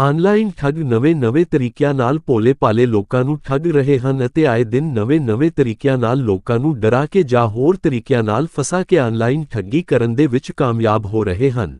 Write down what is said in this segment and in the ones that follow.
Online ਠੱਗ ਨਵੇਂ-ਨਵੇਂ ਤਰੀਕਿਆਂ ਨਾਲ ਭੋਲੇ-ਭਾਲੇ ਲੋਕਾਂ ਨੂੰ ਠੱਗ ਰਹੇ ਹਨ ਅਤੇ ਆਏ ਦਿਨ ਨਵੇਂ-ਨਵੇਂ ਤਰੀਕਿਆਂ ਨਾਲ ਲੋਕਾਂ ਨੂੰ ਡਰਾ ਕੇ ਜਾਂ ਹੋਰ ਤਰੀਕਿਆਂ ਨਾਲ ਫਸਾ ਕੇ ਆਨਲਾਈਨ ਠੱਗੀ ਕਰਨ ਦੇ ਵਿੱਚ ਕਾਮਯਾਬ ਹੋ ਰਹੇ ਹਨ।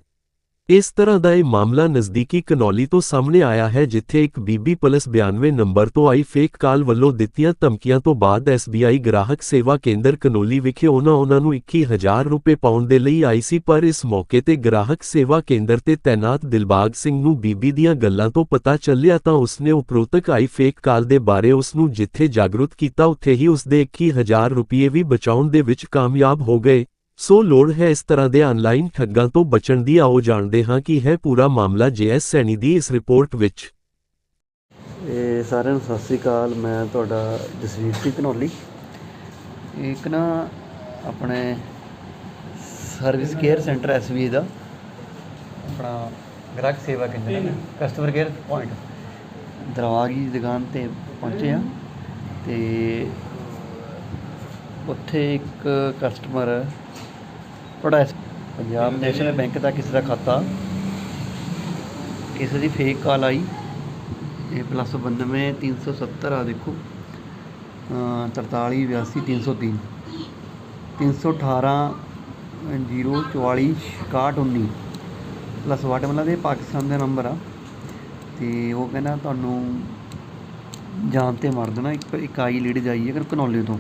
ਇਸ ਤਰ੍ਹਾਂ ਦਾ ਇਹ ਮਾਮਲਾ ਨਜ਼ਦੀਕੀ ਕਨੌਲੀ ਤੋਂ ਸਾਹਮਣੇ ਆਇਆ ਹੈ, ਜਿੱਥੇ ਇੱਕ ਬੀਬੀ ਪਲਸ 92 ਨੰਬਰ ਤੋਂ ਆਈ ਫੇਕ ਕਾਲ ਵੱਲੋਂ ਦਿੱਤੀਆਂ ਧਮਕੀਆਂ ਤੋਂ ਬਾਅਦ ਐਸਬੀਆਈ ਗ੍ਰਾਹਕ ਸੇਵਾ ਕੇਂਦਰ ਕਨੌਲੀ ਵਿਖੇ ਉਹਨਾਂ ਉਹਨਾਂ ਨੂੰ 21000 ਰੁਪਏ ਪਾਉਣ ਦੇ ਲਈ ਆਈ ਸੀ, ਪਰ ਇਸ ਮੌਕੇ ਤੇ ਗ੍ਰਾਹਕ ਸੇਵਾ ਕੇਂਦਰ ਤੇ ਤੈਨਾਤ ਦਿਲਬਾਗ ਸਿੰਘ ਨੂੰ ਬੀਬੀ ਦੀਆਂ ਗੱਲਾਂ ਤੋਂ ਪਤਾ ਚੱਲਿਆ ਤਾਂ ਉਸਨੇ ਉਪਰੋਤਕ ਆਈ ਫੇਕ ਕਾਲ ਦੇ ਬਾਰੇ ਉਸ ਨੂੰ ਜਿੱਥੇ ਜਾਗਰੂਕ ਕੀਤਾ, ਉੱਥੇ ਹੀ ਉਸਦੇ 21000 ਰੁਪਏ ਵੀ ਬਚਾਉਣ ਦੇ ਵਿੱਚ ਕਾਮਯਾਬ ਹੋ ਗਏ। ਸੋ ਲੋੜ ਹੈ ਇਸ ਤਰ੍ਹਾਂ ਦੇ ਆਨਲਾਈਨ ਠੱਗਾਂ ਤੋਂ ਬਚਣ ਦੀ। ਆਓ ਜਾਣਦੇ ਹਾਂ ਕਿ ਹੈ ਪੂਰਾ ਮਾਮਲਾ ਜੇਐਸ ਸੈਣੀ ਦੀ ਇਸ ਰਿਪੋਰਟ ਵਿੱਚ। ਇਹ ਸਾਰਿਆਂ ਨੂੰ ਸਤਿ ਸ੍ਰੀ ਅਕਾਲ, ਮੈਂ ਤੁਹਾਡਾ ਜਸਵੀਰ ਸਿੰਘ ਘਨੌਲੀ ਇੱਕ ਨਾ ਆਪਣੇ ਸਰਵਿਸ ਕੇਅਰ ਸੈਂਟਰ ਐਸਬੀਆਈ ਦਾ ਆਪਣਾ ਗ੍ਰਾਹਕ ਸੇਵਾ ਕੇਂਦਰ ਕਸਟਮਰ ਕੇਅਰ ਪੁਆਇੰਟ ਦਰਵਾਗੀ ਦੀ ਦੁਕਾਨ ਤੇ ਪਹੁੰਚੇ ਆ ਤੇ ਉੱਥੇ ਇੱਕ ਕਸਟਮਰ ਤੁਹਾਡਾ ਪੰਜਾਬ ਨੈਸ਼ਨਲ ਬੈਂਕ ਦਾ ਕਿਸੇ ਦਾ ਖਾਤਾ। ਕਿਸੇ ਦੀ ਫੇਕ ਕਾਲ ਆਈ। ਇਹ ਪਲੱਸ 92 370 ਆ ਦੇਖੋ। ਅ 43 82 303 318 044 6119 ਪਲੱਸ ਵਾਟਮਲਾ ਦੇ ਪਾਕਿਸਤਾਨ ਦਾ ਨੰਬਰ ਆ। ਤੇ ਉਹ ਕਹਿੰਦਾ ਤੁਹਾਨੂੰ ਜਾਨ ਤੇ ਮਾਰ ਦੇਣਾ। ਇੱਕ ਇੱਕ ਆਈ ਲੇਡੀ ਆਈ ਹੈ ਕਨੌਲੇ ਤੋਂ।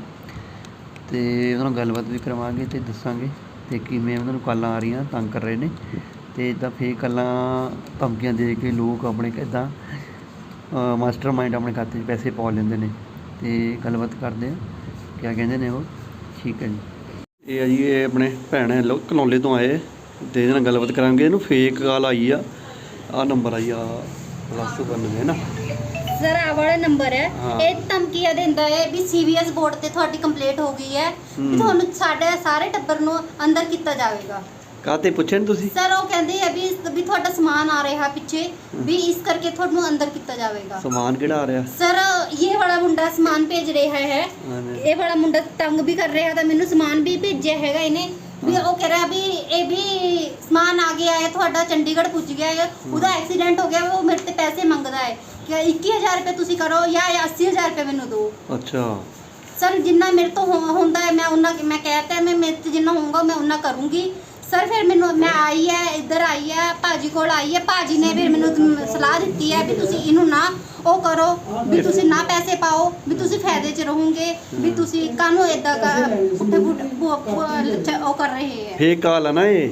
ਤੇ ਉਹਨਾਂ ਨਾਲ ਗੱਲਬਾਤ ਵੀ ਕਰਵਾਵਾਂਗੇ ਤੇ ਦੱਸਾਂਗੇ। ਅਤੇ ਕਿਵੇਂ ਉਹਨਾਂ ਨੂੰ ਕਾਲਾਂ ਆ ਰਹੀਆਂ, ਤੰਗ ਕਰ ਰਹੇ ਨੇ ਅਤੇ ਇੱਦਾਂ ਫੇਕ ਕਾਲਾਂ ਧਮਕੀਆਂ ਦੇ ਕੇ ਲੋਕ ਆਪਣੇ ਇੱਦਾਂ ਮਾਸਟਰ ਮਾਈਂਡ ਆਪਣੇ ਖਾਤੇ 'ਚ ਪੈਸੇ ਪਾ ਲੈਂਦੇ ਨੇ ਅਤੇ ਗੱਲਬਾਤ ਕਰਦੇ ਆ। ਕਿਆ ਕਹਿੰਦੇ ਨੇ ਉਹ? ਠੀਕ ਹੈ ਜੀ। ਇਹ ਆ ਜੀ, ਇਹ ਆਪਣੇ ਭੈਣ ਹੈ ਲੋਕ ਕਨੌਲੇ ਤੋਂ ਆਏ। ਤੇ ਇਹਦੇ ਨਾਲ ਗੱਲਬਾਤ ਕਰਾਂਗੇ। ਇਹਨੂੰ ਫੇਕ ਕਾਲ ਆਈ ਆ। ਆ ਨੰਬਰ ਆਈ ਆ ਪਲੱਸ 92 ਨਾ? ਸਰ ਆਹ ਵਾਲਾ ਨੰਬਰ ਹੈ। ਹਾਂ। ਇਹ ਧਮਕੀਆਂ ਦਿੰਦਾ ਹੈ ਵੀ ਸੀਵੀਐਸ ਬੋਰਡ ਤੇ ਤੁਹਾਡੀ ਕੰਪਲੇਂਟ ਹੋ ਗਈ ਹੈ ਹੂੰ। ਵੀ ਤੁਹਾਨੂੰ ਸਾਡੇ ਸਾਰੇ ਟੱਬਰ ਨੂੰ ਅੰਦਰ ਕੀਤਾ ਜਾਵੇਗਾ। ਕਾਤੇ ਪੁੱਛਣ ਤੁਸੀਂ? ਸਰ ਉਹ ਕਹਿੰਦੇ ਆ ਵੀ ਵੀ ਤੁਹਾਡਾ ਸਮਾਨ ਆ ਰਿਹਾ ਪਿੱਛੇ ਵੀ ਇਸ ਕਰਕੇ ਤੁਹਾਨੂੰ ਅੰਦਰ ਕੀਤਾ ਜਾਵੇਗਾ। ਸਮਾਨ ਕਿਹੜਾ ਆ ਰਿਹਾ? ਸਰ ਇਹ ਵਾਲਾ ਮੁੰਡਾ ਸਮਾਨ ਭੇਜ ਰਿਹਾ ਹੈ। ਹਾਂਜੀ। ਇਹ ਵਾਲਾ ਮੁੰਡਾ ਤੰਗ ਵੀ ਕਰ ਰਿਹਾ ਤਾਂ ਮੈਨੂੰ ਸਮਾਨ ਵੀ ਭੇਜਿਆ ਹੈਗਾ ਇਹਨੇ। ਵੀ ਉਹ ਕਹਿ ਰਿਹਾ ਵੀ ਇਹ ਵੀ ਸਮਾਨ ਆ ਗਿਆ ਹੈ ਤੁਹਾਡਾ ਚੰਡੀਗੜ੍ਹ ਪੁੱਜ ਗਿਆ ਹੈ। ਉਹਦਾ ਐਕਸੀਡੈਂਟ ਹੋ ਗਿਆ ਉਹ ਮੇਰੇ ਤੇ ਪੈਸੇ ਮੰਗਦਾ ਹੈ। ਕਿ 21000 ਰੁਪਏ ਤੁਸੀਂ ਕਰੋ ਜਾਂ 80000 ਰੁਪਏ ਮੈਨੂੰ ਦਿਓ। ਅੱਛਾ। ਸਰ ਜਿੰਨਾ ਮੇਰੇ ਤੋਂ ਹੋ- ਹੁੰਦਾ ਹੈ ਮੈਂ ਉਹਨਾਂ ਮੈਂ ਕਹਿਤਾ ਮੈਂ ਮੇਰੇ ਤੋਂ ਜਿੰਨਾ ਹੋਊਗਾ ਮੈਂ ਉਹਨਾਂ ਕਰੂੰਗੀ। ਸਰ ਫਿਰ ਮੈਨੂੰ ਮੈਂ ਆਈ ਹੈ ਇੱਧਰ ਆਈ ਹੈ ਭਾਜੀ ਕੋਲ ਆਈ ਹੈ। ਭਾਜੀ ਨੇ ਫਿਰ ਮੈਨੂੰ ਸਲਾਹ ਦਿੱਤੀ ਹੈ ਵੀ ਤੁਸੀਂ ਇਹਨੂੰ ਨਾ ਉਹ ਕਰੋ ਵੀ ਤੁਸੀਂ ਨਾ ਪੈਸੇ ਪਾਓ ਵੀ ਤੁਸੀਂ ਫਾਇਦੇ 'ਚ ਰਹੋਗੇ ਵੀ ਤੁਸੀਂ ਕਾਹਨੂੰ ਇਦਾਂ ਉਹ ਕਰ ਰਹੇ ਹੈ। ਫੇਕ ਕਾਲ ਆ ਨਾ ਇਹ।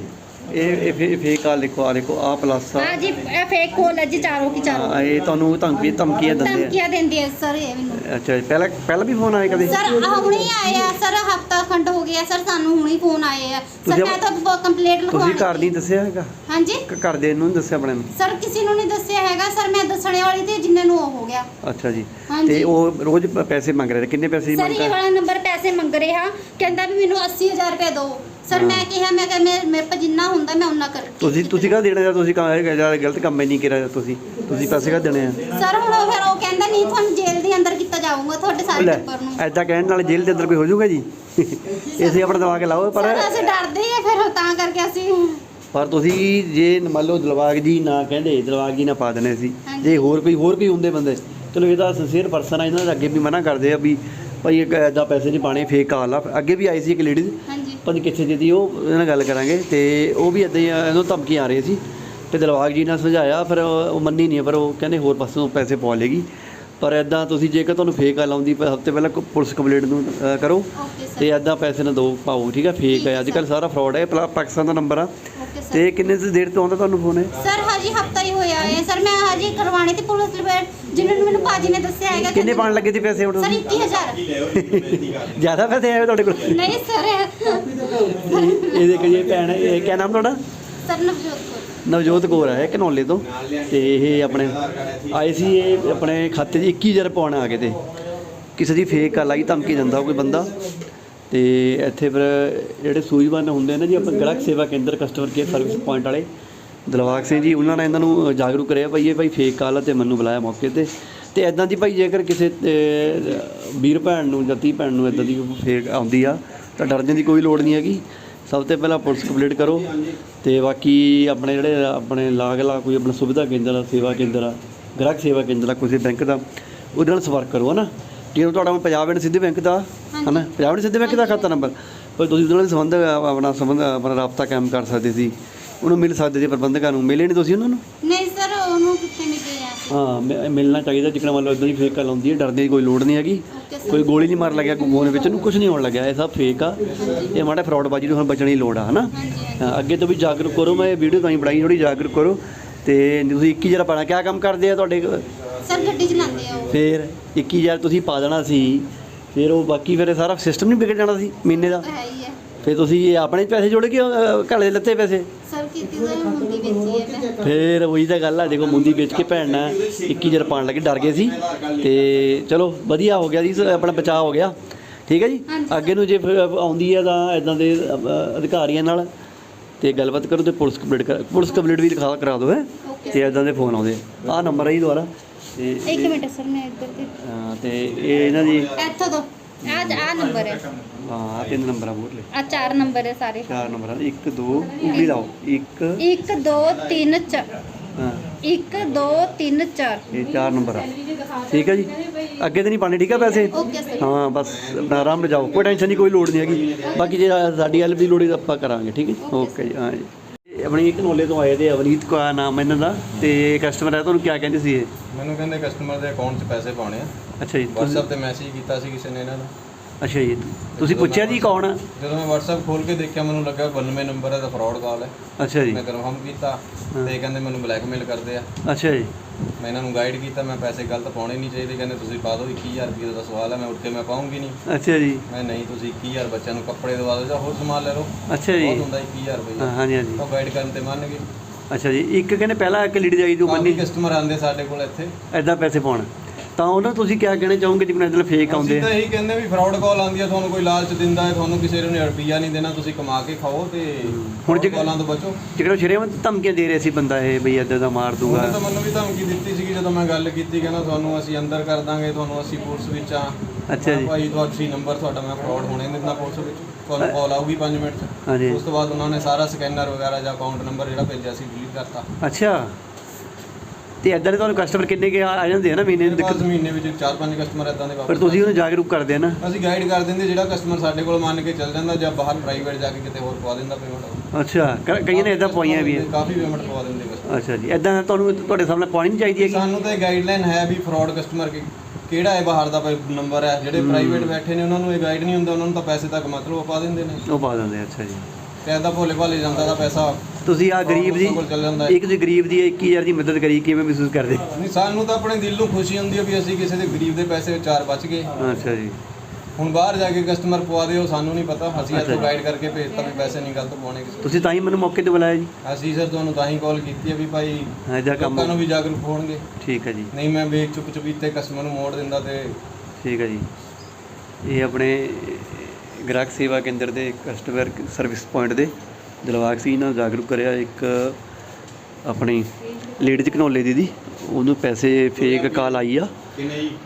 ਇਹ ਇਹ ਫੇਕ ਕਾਲ ਲਿਖੋ ਆ ਦੇਖੋ ਆ ਪਲੱਸ ਆ ਹਾਂ ਜੀ ਇਹ ਫੇਕ ਕੋਲ ਹੈ ਜੀ ਚਾਰੋਂ ਕੀ ਚਾਰੋਂ। ਹਾਂ, ਇਹ ਤੁਹਾਨੂੰ ਧਮਕੀ ਧਮਕੀਆਂ ਦਿੰਦੇ ਧਮਕੀਆਂ ਦਿੰਦੇ ਆ ਸਰ ਇਹ ਮੈਨੂੰ। ਆ ਅੱਛਾ ਜੀ, ਪਹਿਲਾਂ ਪਹਿਲਾਂ ਵੀ ਫੋਨ ਆਇਆ ਕਦੇ? ਸਰ ਆਹ ਹੁਣੇ ਹੀ ਆਏ ਆ ਸਰ ਹਫਤਾ ਖੰਡ ਹੋ ਗਿਆ ਸਰ ਸਾਨੂੰ ਹੁਣੇ ਫੋਨ ਆਏ ਆ। ਸਰ ਤੁਸੀਂ- ਮੈਂ ਤਾਂ ਕੰਪਲੀਟ ਤੁਸੀਂ ਲਿਖਵਾ ਘਰ ਨਹੀਂ ਦੱਸਿਆ ਹੈਗਾ? ਹਾਂਜੀ। ਕ- ਘਰ ਦੇ ਨੂੰ ਨਹੀਂ ਦੱਸਿਆ ਆਪਣੇ ਨੂੰ? ਸਰ ਕਿਸੇ ਨੂੰ ਨਹੀਂ ਦੱਸਿਆ ਹੈਗਾ ਸਰ ਮੈਂ ਦੱਸਣੇ ਵਾਲੀ ਤੇ ਜਿੰਨੇ ਨੂੰ ਉਹ ਹੋ ਗਿਆ। ਅੱਛਾ ਜੀ। ਹਾਂਜੀ। ਤੇ ਉਹ ਰੋਜ਼ ਪ- ਪੈਸੇ ਮੰਗ ਰਹੇ ਨੇ ਕਿੰਨੇ ਪੈਸੇ ਸਰ ਇਹ ਵਾਲਾ ਨੰਬਰ ਪੈਸੇ ਮੰਗ ਰਿਹਾ ਕਹਿੰਦਾ ਵੀ ਮੈਨੂੰ 80000 ਰੁਪਏ ਦਿਓ। ਸਰ। ਮੈਂ ਕਿਹਾ ਮੈਂ ਕਿਹਾ ਮੇਰੇ ਮੇਰੇ ਕੋਲ ਜਿੰਨਾ ਹੁੰਦਾ ਮੈਂ ਉਹਨਾਂ ਕਰ ਤੁਸੀਂ ਤੁਸੀਂ ਕਾ ਦੇਣਾ ਜਾਂ ਤੁਸੀਂ ਕਾ ਗਲਤ ਕੰਮ ਹੀ ਨਹੀਂ ਕਰਿਆ ਤੁਸੀਂ? ਤੁਸੀਂ ਪੈਸੇ ਕਾ ਦੇਣੇ ਆ? ਸਰ ਹੁਣ ਉਹ ਫਿਰ ਉਹ ਕਹਿੰਦਾ ਨਹੀਂ ਤੁਹਾਨੂੰ ਜੇਲ੍ਹ ਦੇ ਅੰਦਰ ਕੀਤਾ ਜਾਊਗਾ ਤੁਹਾਡੇ ਸਾਰੇ ਲੈ ਟੱਬਰ ਨੂੰ। ਐਦਾਂ ਕਹਿਣ ਨਾਲ ਜੇਲ੍ਹ ਦੇ ਅੰਦਰ ਕੋਈ ਹੋ ਜਾਊਗਾ ਜੀ? ਇਸੇ ਆਪਣਾ ਦਿਮਾਗ ਲਾਓ ਪਰ ਸਰ ਅਸੀਂ ਡਰਦੇ ਆ ਫਿਰ ਤਾਂ ਕਰਕੇ ਅਸੀਂ ਪਰ ਤੁਸੀਂ ਜੇ ਮੰਨ ਲਓ ਦਿਲਵਾਗ ਜੀ ਨਾ ਕਹਿੰਦੇ ਦਿਲਵਾਗ ਜੀ ਨਾ ਪਾ ਦੇਣੇ ਸੀ। ਜੇ ਹੋਰ ਕੋਈ ਹੋਰ ਕੋਈ ਹੁੰਦੇ ਬੰਦੇ ਚਲੋ ਇਹਦਾ ਸਿੰਸੀਅਰ ਪਰਸਨ ਆ ਇਹਨਾਂ ਦੇ ਅੱਗੇ ਵੀ ਮਨਾ ਕਰਦੇ ਆ ਵੀ ਭਾਈ ਇੱਕ ਐਦਾਂ ਪੈਸੇ ਨਹੀਂ ਪਾਣੇ ਫੇਕ ਕਾਲ ਆ ਅੱਗੇ ਵੀ ਆਈ ਸੀ ਇੱਕ ਲੇਡੀਜ਼ ਪਤਾ ਕਿੱਥੇ ਦੀ ਉਹ ਇਹਨਾਂ ਨਾਲ ਗੱਲ ਕਰਾਂਗੇ ਤੇ ਉਹ ਵੀ ਇਦਾਂ ਹੀ ਆ, ਇਹਨੂੰ ਧਮਕੀ ਆ ਰਹੀ ਸੀ ਤੇ ਦਿਲਵਾਗ ਜੀ ਨੇ ਸਮਝਾਇਆ ਫਿਰ ਉਹ ਮੰਨੀ ਨਹੀਂ ਪਰ ਉਹ ਕਹਿੰਦੇ ਹੋਰ ਪਾਸੋਂ ਪੈਸੇ ਪਵਾ ਲੇਗੀ ਪਰ ਐਦਾਂ ਤੁਸੀਂ ਜੇਕਰ ਤੁਹਾਨੂੰ ਫੇਕ ਕਾਲ ਆਉਂਦੀ ਹਫ਼ਤੇ ਪਹਿਲਾਂ ਪੁਲਿਸ ਕੰਪਲੇਂਟ ਨੂੰ ਕਰੋ ਤੇ ਐਦਾਂ ਪੈਸੇ ਨਾ ਦੋ ਪਾਓ ਠੀਕ ਹੈ ਫੇਕ ਹੈ ਅੱਜ ਕੱਲ ਸਾਰਾ। ਫਰਾਡ ਹੈ ਪਾਕਿਸਤਾਨ ਦਾ ਨੰਬਰ ਆ। ਤੇ ਕਿੰਨੇ ਦੇਰ ਤੋਂ ਆਉਂਦਾ ਤੁਹਾਨੂੰ ਫੋਨ ਹੈ ਹਜੇ ਹਫਤਾ ਹੀ ਹੋਇਆ ਹੈ। ਸਰ ਮੈਂ ਹਜੇ ਕਰਵਾਣੇ ਤੇ ਪੁਲਿਸ ਰਿਪੋਰਟ ਜਿਨ੍ਹਾਂ ਨੂੰ ਮੈਨੂੰ ਭਾਜੀ ਨੇ ਦੱਸਿਆ ਹੈਗਾ ਕਿੰਨੇ ਪਾਣ ਲੱਗੇ ਸੀ ਪੈਸੇ ਹੁਣ ਸਰ ਤੁਸੀਂ 21000 ਜ਼ਿਆਦਾ ਪੈਸੇ ਆਏ ਤੁਹਾਡੇ ਕੋਲ? ਨਹੀਂ ਸਰ। ਇਹ ਦੇਖੋ ਜੀ ਇਹ ਭੈਣ ਇਹ ਕਿਆ ਨਾਮ ਤੁਹਾਡਾ? ਸਰ ਨਵਜੋਤ ਕੌਰ। ਨਵਜੋਤ ਕੌਰ ਹੈ ਕਨੌਲੇ ਤੋਂ। ਤੇ ਇਹ ਆਪਣੇ ਆਏ ਸੀ ਇਹ ਆਪਣੇ ਖਾਤੇ 'ਚ 21000 ਪਾਉਣ ਆ ਗਏ ਤੇ। ਕਿਸੇ ਦੀ ਫੇਕ ਕਾਲ ਆਈ ਧਮਕੀ ਦਿੰਦਾ ਕੋਈ ਬੰਦਾ। ਤੇ ਇੱਥੇ ਫਿਰ ਜਿਹੜੇ ਸੂਝਵਾਨ ਹੁੰਦੇ ਨੇ ਜੀ ਆਪਾਂ ਗ੍ਰਾਹਕ ਸੇਵਾ ਕੇਂਦਰ ਕਸਟਮਰ ਕੇਅਰ ਸਰਵਿਸ ਪੁਆਇੰਟ ਵਾਲੇ ਦਿਲਵਾਗ ਸਿੰਘ ਜੀ ਉਹਨਾਂ ਨੇ ਇਹਨਾਂ ਨੂੰ ਜਾਗਰੂਕ ਕਰਿਆ ਭਾਈ ਇਹ ਭਾਈ ਫੇਕ ਕਾਲ ਤੇ ਮੈਨੂੰ ਬੁਲਾਇਆ ਮੌਕੇ ਤੇ। ਤੇ ਐਦਾਂ ਦੀ ਭਾਈ ਜੇਕਰ ਕਿਸੇ ਵੀਰ ਭੈਣ ਨੂੰ ਜਾਂ ਧੀ ਭੈਣ ਨੂੰ ਐਦਾਂ ਦੀ ਫੇਕ ਆਉਂਦੀ ਆ ਤਾਂ ਡਰਨ ਦੀ ਕੋਈ ਲੋੜ ਨਹੀਂ ਹੈਗੀ। ਸਭ ਤੋਂ ਪਹਿਲਾਂ ਪੁਲਿਸ ਕੰਪਲੀਟ ਕਰੋ। ਤੇ ਬਾਕੀ ਆਪਣੇ ਜਿਹੜੇ ਆਪਣੇ ਲਾਗ ਲਾ ਕੋਈ ਆਪਣਾ ਸੁਵਿਧਾ ਕੇਂਦਰ ਆ ਸੇਵਾ ਕੇਂਦਰ ਆ ਗ੍ਰਾਹਕ ਸੇਵਾ ਕੇਂਦਰ ਆ ਕਿਸੇ ਬੈਂਕ ਦਾ ਉਹਦੇ ਨਾਲ ਸੰਪਰਕ ਕਰੋ ਹਨਾ? ਜੇ ਤੁਹਾਡਾ ਪੰਜਾਬ ਐਂਡ ਸਿੱਧੇ ਬੈਂਕ ਦਾ ਹਨਾ? ਪੰਜਾਬ ਐਂਡ ਸਿੱਧੇ ਬੈਂਕ ਦਾ ਖਾਤਾ ਨੰਬਰ। ਪਰ ਤੁਸੀਂ ਉਹਦੇ ਨਾਲ ਸੰਬੰਧ ਆਪਣਾ ਸੰਬੰਧ ਆਪਣਾ ਰਾਬਤਾ ਕਾਇਮ ਕਰ ਸਕਦੇ ਸੀ। ਉਹਨੂੰ ਮਿਲ ਸਕਦੇ ਸੀ ਪ੍ਰਬੰਧਕਾਂ ਨੂੰ ਮਿਲੇ ਨਹੀਂ ਤੁਸੀਂ ਉਹਨਾਂ ਨੂੰ? ਨਹੀਂ ਸਰ ਉਹਨੂੰ ਕਿੱਥੇ ਮਿਲੇ ਆ? ਹਾਂ ਮਿ- ਮਿਲਣਾ ਚਾਹੀਦਾ ਜਿਕਣਾ ਮੰਨ ਲਓ ਇਦਾਂ ਦੀ ਫੇਕ ਕਾਲ ਆਉਂਦੀ ਹੈ ਡਰਦੇ ਦੀ ਕੋਈ ਲੋੜ ਨਹੀਂ ਹੈਗੀ। ਕੋਈ ਗੋਲੀ ਨਹੀਂ ਮਾਰ ਲੱਗਿਆ ਫੋਨ ਵਿੱਚ ਨੂੰ ਕੁਝ ਨਹੀਂ ਹੋਣ ਲੱਗਿਆ ਇਹ ਸਭ ਫੇਕ ਆ। ਇਹ ਮਾੜਾ ਫਰਾਡਬਾਜ਼ੀ ਤੋਂ ਹੁਣ ਬਚਣ ਦੀ ਲੋੜ ਆ ਹਨਾ। ਹਾਂ, ਅੱਗੇ ਤੋਂ ਵੀ ਜਾਗਰੂਕ ਕਰੋ ਮੈਂ ਇਹ ਵੀਡੀਓ ਤਾਂ ਹੀ ਬਣਾਈ ਥੋੜੀ ਜਾਗਰੂਕ ਕਰੋ। ਤੇ ਤੁਸੀਂ 21000 ਪਾਣਾ ਕਿਆ ਕੰਮ ਕਰਦੇ ਆ ਤੁਹਾਡੇ ਸਰ ਗੱਡੀ ਚਲਾਉਂਦੇ ਆ ਉਹ। ਫੇਰ 21000 ਤੁਸੀਂ ਪਾ ਦੇਣਾ ਸੀ ਫਿਰ ਉਹ ਬਾਕੀ ਫਿਰ ਇਹ ਸਾਰਾ ਸਿਸਟਮ ਨਹੀਂ ਵਿਗੜ ਜਾਣਾ ਸੀ ਮਹੀਨੇ ਦਾ? ਉਹ ਹੈ ਹੀ ਹੈ। ਫਿਰ ਤੁਸੀਂ ਇਹ ਆਪਣੇ ਪੈਸੇ ਜੋੜ ਕੇ ਅਹ, ਘਰ ਦੇ ਲੱਤੇ ਪੈਸੇ? ਸਰ ਕੀਤੀ ਤਾਂ ਹੁੰਦੀ ਵੇਚੀ ਹੈ ਮੈਂ। ਫੇਰ ਉਹੀ ਤਾਂ ਗੱਲ ਆ ਦੇਖੋ ਮੁੰਦੀ ਵੇਚ ਕੇ ਭੈਣ ਨਾਲ 21000 ਪਾਣ ਲੱਗੇ ਡਰ ਗਏ ਸੀ। ਤੇ ਚਲੋ ਵਧੀਆ ਹੋ ਗਿਆ ਜੀ ਸ- ਆਪਣਾ ਬਚਾਅ ਹੋ ਗਿਆ। ਠੀਕ ਹੈ ਜੀ। ਅੱਗੇ ਨੂੰ ਜੇ ਫਿਰ ਆਉਂਦੀ ਹੈ ਤਾਂ ਇਦਾਂ ਦੇ ਅਧਿਕਾਰੀਆਂ ਨਾਲ ਤੇ ਗੱਲਬਾਤ ਕਰੋ ਤੇ ਪੁਲਿਸ ਕੰਪਲੀਟ ਕਰ ਪੁਲਿਸ ਕੰਪਲੀਟ ਵੀ ਲਿਖਾ ਕਰਾ ਦਿਓ ਹੈ? ਤੇ ਇਦਾਂ ਦੇ ਫੋਨ ਆਉਂਦੇ ਆ। ਨੰਬਰ ਹੈ ਜੀ ਦੁਬਾਰਾ। ਤੇ ਇੱਕ ਮਿੰਟ ਸਰ ਮੈਂ ਇੱਧਰ ਤੇ ਅਹ, ਤੇ ਇਹ ਇਹਨਾਂ ਦੀ ਇੱਥੋਂ ਦੋ। ਆ ਆ ਨੰਬਰ ਹੈ। ਹਾਂ ਆਹ ਤਿੰਨ ਨੰਬਰ ਆ ਬੋਲ ਲੈ ਆ ਚਾਰ ਨੰਬਰ ਹੈ ਸਾਰੇ। ਚਾਰ ਨੰਬਰ ਆ। 1 2 ਉਂਗਲੀ ਲਾਓ। 1 1 2 3 4 ਹਾਂ। 1 2 3 4 ਇਹ ਚਾਰ ਨੰਬਰ ਆ। ਠੀਕ ਹੈ ਜੀ? ਅੱਗੇ ਤੇ ਨਹੀਂ ਪਾਣੇ ਠੀਕ ਆ ਪੈਸੇ? Okay sir. ਹਾਂ ਬਸ ਆਪਣਾ ਆਰਾਮ ਨਾਲ ਜਾਓ। ਕੋਈ ਟੈਨਸ਼ਨ ਨਹੀਂ ਕੋਈ ਲੋੜ ਨਹੀਂ ਹੈਗੀ। ਬਾਕੀ ਜੇ ਸਾਡੀ ਹੈਲਪ ਦੀ ਲੋੜ ਹੈ ਤਾਂ ਆਪਾਂ ਕਰਾਂਗੇ ਠੀਕ ਹੈ ਜੀ? ਓਕੇ ਜੀ ਹਾਂ ਜੀ। ਇਹ ਆਪਣੀ ਇੱਕ ਨੋਲੇ ਤੋਂ ਆਏ ਤੇ ਅਵਨੀਤ ਕੋ ਨਾਮ ਇਹਨਾਂ ਦਾ ਤੇ ਕਸਟਮਰ ਹੈ ਤੁਹਾਨੂੰ ਕੀ ਕਹਿੰਦੇ ਸੀ ਇਹ? ਮੈਨੂੰ ਕਹਿੰਦੇ ਕਸਟਮਰ ਦੇ ਅਕਾਊਂਟ 'ਚ ਪੈਸੇ ਪਾਉਣੇ ਆ। ਅੱਛਾ ਜੀ ਤੁਸੀਂ- WhatsApp ਤੇ ਮੈਸੇਜ ਕੀਤਾ ਸੀ ਕਿਸੇ ਨੇ ਇਹਨਾਂ ਨੂੰ ਅੱਛਾ ਜੀ ਤੁਸੀਂ ਪੁੱਛਿਆ ਜੀ ਕੌਣ ਆ? ਜਦੋਂ ਮੈਂ WhatsApp ਖੋਲ ਕੇ ਦੇਖਿਆ ਮੈਨੂੰ ਲੱਗਾ 92 ਨੰਬਰ ਹੈ ਤਾਂ ਫਰਾਡ ਕਾਲ ਹੈ। ਅੱਛਾ ਜੀ। ਮੈਂ ਕਨਫਰਮ ਕੀਤਾ ਤੇ ਕਹਿੰਦੇ ਮੈਨੂੰ ਬਲੈਕਮੇਲ ਕਰਦੇ ਆ। ਅੱਛਾ ਜੀ। ਮੈਂ ਇਹਨਾਂ ਨੂੰ ਗਾਈਡ ਕੀਤਾ ਮੈਂ ਪੈਸੇ ਗਲਤ ਪਾਉਣੇ ਨਹੀਂ ਚਾਹੀਦੇ ਕਹਿੰਦੇ ਤੁਸੀਂ ਪਾ ਦਿਓ 21000 ਰੁਪਏ ਦਾ ਸਵਾਲ ਹੈ ਮੈਂ ਉੱਠ ਕੇ ਮੈਂ ਪਾਉਂਗੀ ਨਹੀਂ। ਅੱਛਾ ਜੀ। ਮੈਂ ਨਹੀਂ ਤੁਸੀਂ 21000 ਬੱਚਿਆਂ ਨੂੰ ਕੱਪੜੇ ਦਵਾ ਦਿਓ ਜਾਂ ਹੋਰ ਸਮਾਨ ਲੈ ਲਓ। ਅੱਛਾ ਜੀ। ਬਹੁਤ ਹੁੰਦਾ 21000 ਰੁਪਏ। ਹਾਂ ਹਾਂਜੀ ਹਾਂਜੀ। ਉਹ ਗਾਈਡ ਕਰਨ ਤੇ ਮੰਨ ਗਏ। ਅੱਛਾ ਜੀ ਇੱਕ ਕਹਿੰਦੇ ਪਹਿਲਾਂ ਇੱਕ ਲੀਡ ਜਾਈ ਕਾਫੀ ਮੰਨੀ ਕਸਟਮਰ ਆਉਂਦੇ ਸਾਡੇ ਕੋਲ ਇੱਥੇ। ਐਦਾਂ ਪੈਸੇ ਪਾਉਣ। ਤਾਂ ਉਹਨਾਂ ਨੂੰ ਤੁਸੀਂ ਕਿਆ ਕਹਿਣਾ ਚਾਹੋਗੇ ਜਿਵੇਂ ਇਦਾਂ ਫੇਕ ਆਉਂਦੇ ਅਸੀਂ ਤਾਂ ਇਹੀ ਕਹਿੰਦੇ ਵੀ ਫਰਾਡ ਕਾਲ ਆਉਂਦੀ ਹੈ ਤੁਹਾਨੂੰ ਕੋਈ ਲਾਲਚ ਦਿੰਦਾ ਹੈ ਤੁਹਾਨੂੰ ਕਿਸੇ ਨੂੰ ਰੁਪਈਆ ਨਹੀਂ ਦੇਣਾ ਤੁਸੀਂ ਕਮਾ ਕੇ ਖਾਓ ਤੇ ਹੁਣ ਜੇ- ਕਾਲਾਂ ਤੋਂ ਬਚੋ। ਜਿਹੜਾ ਸ਼ਰੇਆਮ ਧਮਕੀਆਂ ਦੇ ਰਹੇ ਸੀ ਬੰਦਾ ਇਹ ਬਈ ਏਦਾਂ ਦਾ ਮਾਰ ਦੂਗਾ। ਤਾਂ ਮੈਨੂੰ ਵੀ ਧਮਕੀ ਦਿੱਤੀ ਸੀਗੀ ਜਦੋਂ ਮੈਂ ਗੱਲ ਕੀਤੀ ਕਹਿੰਦਾ ਤੁਹਾਨੂੰ ਅਸੀਂ ਅੰਦਰ ਕਰ ਦਾਂਗੇ ਤੁਹਾਨੂੰ ਅਸੀਂ ਪੁਲਿਸ ਵਿੱਚ ਆ। ਅੱਛਾ ਜੀ। ਭਾਈ ਤੁਹਾਡਾ ਨੰਬਰ ਤੁਹਾਡਾ ਮੈਂ ਫਰਾਡ ਹੋਣੇ ਨਹੀਂ ਦਿੰਦਾ ਪੁਲਿਸ ਵਿੱਚ। ਤੁਹਾਨੂੰ ਕਾਲ ਆਊਗੀ 5 ਮਿੰਟ 'ਚ। ਹਾਂਜੀ। ਉਸ ਤੋਂ ਬਾਅਦ ਉਹਨਾਂ ਨੇ ਸਾਰਾ ਸਕੈਨਰ ਵਗੈਰਾ ਜਾਂ ਅਕਾਊਂਟ ਨੰਬਰ ਜਿਹੜਾ ਭੇਜਿਆ ਸੀ ਡਿਲੀਟ ਕਰਤਾ। ਅੱਛਾ। ਤੇ ਏਦਾਂ ਦੇ ਤੁਹਾਨੂੰ ਕਸਟਮਰ ਕਿੰਨੇ ਕੇ ਆ ਆ ਜਾਂਦੇ ਆ ਨਾ ਮਹੀਨੇ ਦੇ ਪਾਸ ਮਹੀਨੇ ਵਿੱਚ 4-5 ਕਸਟਮਰ ਇਦਾਂ ਦੇ ਪਰ ਵਾਪਸ ਤੁਸੀਂ ਉਹਨੂੰ ਜਾਗਰੂਕ ਕਰਦੇ ਆ ਨਾ। ਅਸੀਂ ਗਾਈਡ ਕਰ ਦਿੰਦੇ ਜਿਹੜਾ ਕਸਟਮਰ ਸਾਡੇ ਕੋਲ ਮੰਨ ਕੇ ਚੱਲ ਜਾਂਦਾ ਜਾਂ ਬਾਹਰ ਪ੍ਰਾਈਵੇਟ ਜਾ ਕੇ ਕਿਤੇ ਹੋਰ ਪਵਾ ਦਿੰਦਾ ਪੇਮੈਂਟ ਅੱਛਾ ਕ- ਕਈਆਂ ਨੇ ਏਦਾਂ ਪਵਾਈਆਂ ਵੀ ਆ। ਕਾਫੀ ਪੇਮੈਂਟ ਪਵਾ ਦਿੰਦੇ customer। ਅੱਛਾ ਜੀ ਏਦਾਂ ਤੁਹਾਨੂੰ ਤੁਹਾਡੇ ਸਾਹਮਣੇ ਪਾਣੀ ਨਹੀਂ ਚਾਹੀਦੀ ਹੈਗੀ? ਸਾਨੂੰ ਤਾਂ ਗਾਈਡਲਾਈਨ ਹੈ ਵੀ ਫਰਾਡ ਕਸਟਮਰ ਕਿਹੜਾ ਹੈ ਬਾਹਰ ਦਾ ਨੰਬਰ ਹੈ? ਜਿਹੜੇ ਪ੍ਰਾਈਵੇਟ ਬੈਠੇ ਨੇ ਉਹਨਾਂ ਨੂੰ ਇਹ ਗਾਈਡ ਨਹੀਂ ਹੁੰਦਾ ਉਹਨਾਂ ਨੂੰ ਤਾਂ ਪੈਸੇ ਤੱਕ ਮਤਲਬ ਪਾ ਦਿੰਦੇ ਨੇ। ਉਹ ਪਾ ਦਿੰਦੇ ਆ, ਅੱਛਾ ਜੀ। ਐਦਾਂ ਭੋਲੇ ਭਾਲੇ ਜਾਂਦਾ ਦਾ ਪੈਸਾ ਤੁਸੀਂ ਆ ਗਰੀਬ ਦੀ। ਇੱਕ ਜੀ ਗਰੀਬ ਦੀ 21000 ਦੀ ਮਦਦ ਕਰੀ ਕਿਵੇਂ ਮਹਿਸੂਸ ਕਰਦੇ? ਨਹੀਂ ਸਾਨੂੰ ਤਾਂ ਆਪਣੇ ਦਿਲ ਨੂੰ ਖੁਸ਼ੀ ਹੁੰਦੀ ਹੈ ਵੀ ਅਸੀਂ ਕਿਸੇ ਦੇ ਗਰੀਬ ਦੇ ਪੈਸੇ ਚਾਰ ਬਚ ਗਏ। ਅੱਛਾ ਜੀ। ਹੁਣ ਬਾਹਰ ਜਾ ਕੇ ਕਸਟਮਰ ਪਵਾ ਦਿਓ ਸਾਨੂੰ ਨਹੀਂ ਪਤਾ। ਅਸੀਂ ਇੱਥੋਂ। ਗਾਈਡ ਕਰਕੇ ਭੇਜਤਾ ਵੀ ਪੈਸੇ ਨਹੀਂ ਗਲਤ ਪਵਾਉਣੇ ਕਿਸੇ ਤੁਸੀਂ ਤਾਂ ਹੀ ਮੈਨੂੰ ਮੌਕੇ ਤੇ ਬੁਲਾਇਆ ਜੀ। ਅਸੀਂ ਸਰ ਤੁਹਾਨੂੰ ਤਾਂ ਹੀ ਕਾਲ ਕੀਤੀ ਹੈ ਵੀ ਭਾਈ ਕੰਮ ਲੋਕਾਂ ਨੂੰ ਵੀ ਜਾਗਰੂਕ ਹੋਣਗੇ। ਠੀਕ ਹੈ ਜੀ। ਨਹੀਂ ਮੈਂ ਵੇਚ ਚੁੱਪ ਚੁਪੀਤੇ ਕਸਟਮਰ ਨੂੰ ਮੋੜ ਦਿੰਦਾ ਤੇ ਠੀਕ ਹੈ ਜੀ। ਇਹ ਆਪਣੇ ਗ੍ਰਾਹਕ ਸੇਵਾ ਕੇਂਦਰ ਦੇ ਕਸਟਮਰ ਸਰਵਿਸ ਪੁਆਇੰਟ ਦੇ। ਦਿਲਵਾਗ ਸਿੰਘ ਨਾਲ ਜਾਗਰੂਕ ਕਰਿਆ ਇੱਕ ਆਪਣੀ ਲੇਡੀਜ਼ ਘਨੌਲੇ ਦੀ ਉਹਨੂੰ ਪੈਸੇ ਫੇਕ ਕਾਲ ਆਈ ਆ।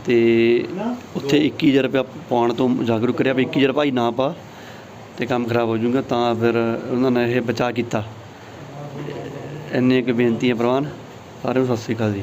ਤੇ ਉੱਥੇ 21000 ਰੁਪਇਆ ਪਾਉਣ ਤੋਂ ਜਾਗਰੂਕ ਕਰਿਆ ਵੀ 21000 ਭਾਈ ਨਾ ਪਾ ਤੇ ਕੰਮ ਖਰਾਬ ਹੋ ਜਾਊਗਾ ਤਾਂ ਫਿਰ ਉਹਨਾਂ ਨੇ ਇਹ ਬਚਾ ਕੀਤਾ। ਇੰਨੇ ਕੁ ਬੇਨਤੀਆਂ ਪ੍ਰਵਾਨ ਸਾਰਿਆਂ ਨੂੰ ਸਤਿ ਸ਼੍ਰੀ ਅਕਾਲ ਜੀ।